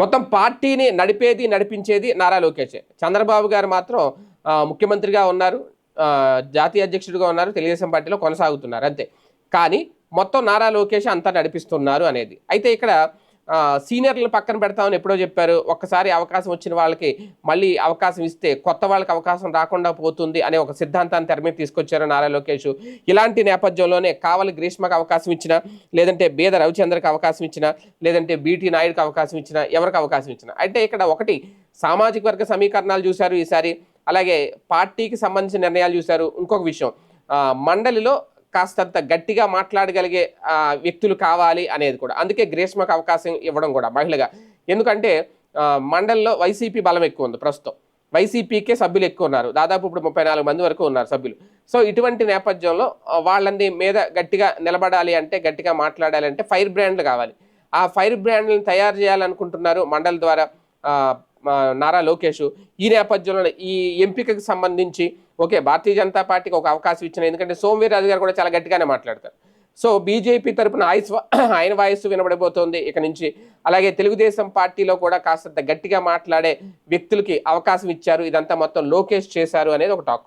మొత్తం పార్టీని నడిపేది నడిపించేది నారా లోకేష్. చంద్రబాబు గారు మాత్రం ముఖ్యమంత్రిగా ఉన్నారు జాతీయ అధ్యక్షుడిగా ఉన్నారు తెలుగుదేశం పార్టీలో కొనసాగుతున్నారు అంతే. కానీ మొత్తం నారా లోకేష్ అంతా నడిపిస్తున్నారు అనేది. అయితే ఇక్కడ సీనియర్లు పక్కన పెడతామని ఎప్పుడో చెప్పారు. ఒక్కసారి అవకాశం వచ్చిన వాళ్ళకి మళ్ళీ అవకాశం ఇస్తే కొత్త వాళ్ళకి అవకాశం రాకుండా పోతుంది అనే ఒక సిద్ధాంతాన్ని తెర మీద తీసుకొచ్చారు నారా లోకేష్. ఇలాంటి నేపథ్యంలోనే కావలి గ్రీష్మకు అవకాశం ఇచ్చినా లేదంటే బేద రవిచంద్రకి అవకాశం ఇచ్చినా లేదంటే బీటీ నాయుడుకి అవకాశం ఇచ్చినా ఎవరికి అవకాశం ఇచ్చినా. అంటే ఇక్కడ ఒకటి సామాజిక వర్గ సమీకరణాలు చూశారు ఈసారి. అలాగే పార్టీకి సంబంధించిన నిర్ణయాలు చూశారు. ఇంకొక విషయం మండలిలో కాస్తంత గట్టిగా మాట్లాడగలిగే వ్యక్తులు కావాలి అనేది కూడా. అందుకే గ్రీష్మకు అవకాశం ఇవ్వడం కూడా మహిళగా. ఎందుకంటే ఆ, మండలిలో వైసీపీ బలం ఎక్కువ ఉంది ప్రస్తుతం. వైసీపీకే సభ్యులు ఎక్కువ ఉన్నారు. దాదాపు ఇప్పుడు ముప్పై నాలుగు మంది వరకు ఉన్నారు సభ్యులు. సో ఇటువంటి నేపథ్యంలో వాళ్ళని మీద గట్టిగా నిలబడాలి అంటే గట్టిగా మాట్లాడాలి అంటే ఫైర్ బ్రాండ్లు కావాలి. ఆ ఫైర్ బ్రాండ్లను తయారు చేయాలనుకుంటున్నారు మండలి ద్వారా నారా లోకేష్. ఈ నేపథ్యంలో ఈ ఎంపికకు సంబంధించి ఓకే భారతీయ జనతా పార్టీకి ఒక అవకాశం ఇచ్చిన ఎందుకంటే సోమవీరాజు గారు కూడా చాలా గట్టిగానే మాట్లాడతారు. సో బీజేపీ తరపున ఆయుస్ ఆయన వాయిస్ వినబడిపోతుంది ఇక నుంచి అలాగే తెలుగుదేశం పార్టీలో కూడా కాస్తంత గట్టిగా మాట్లాడే వ్యక్తులకి అవకాశం ఇచ్చారు. ఇదంతా మొత్తం లోకేష్ చేశారు అనేది ఒక టాక్.